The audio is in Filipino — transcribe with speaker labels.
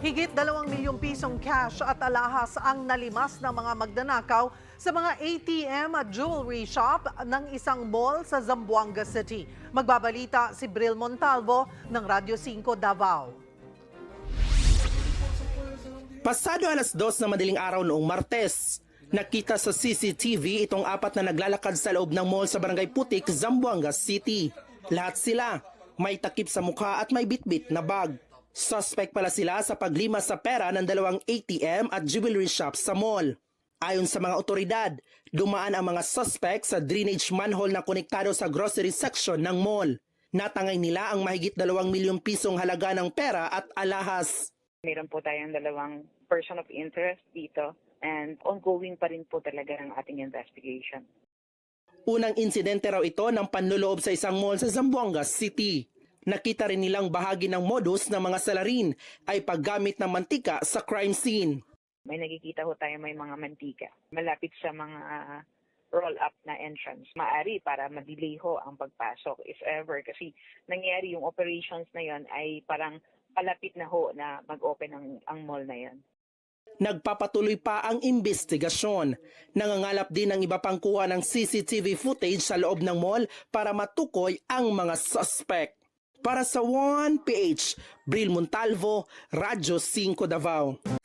Speaker 1: Higit 2 milyong pisong cash at alahas ang nalimas ng mga magdanakaw sa mga ATM at jewelry shop ng isang mall sa Zamboanga City. Magbabalita si Bril Montalvo ng Radyo 5 Davao.
Speaker 2: Pasado alas dos na madaling araw noong Martes, nakita sa CCTV itong apat na naglalakad sa loob ng mall sa Barangay Putik, Zamboanga City. Lahat sila may takip sa mukha at may bitbit na bag. Suspect pala sila sa paglimas sa pera ng dalawang ATM at jewelry shop sa mall. Ayon sa mga otoridad, dumaan ang mga suspect sa drainage manhole na konektado sa grocery section ng mall. Natangay nila ang mahigit dalawang milyong pisong halaga ng pera at alahas.
Speaker 3: Meron po tayong dalawang person of interest dito and ongoing pa rin po talaga ang ating investigation.
Speaker 2: Unang insidente raw ito ng panloloob sa isang mall sa Zamboanga City. Nakita rin nilang bahagi ng modus ng mga salarin ay paggamit ng mantika sa crime scene.
Speaker 3: May nakikita ho tayo may mga mantika malapit sa mga roll-up na entrance. Maari para ma-delay ho ang pagpasok if ever kasi nangyari yung operations na yon ay parang palapit na ho na mag-open ang, ang mall na yon.
Speaker 2: Nagpapatuloy pa ang investigasyon. Nangangalap din ng iba pang kuha ng CCTV footage sa loob ng mall para matukoy ang mga suspect. Para sa 1PH, Bril Montalvo, Radyo 5 Davao.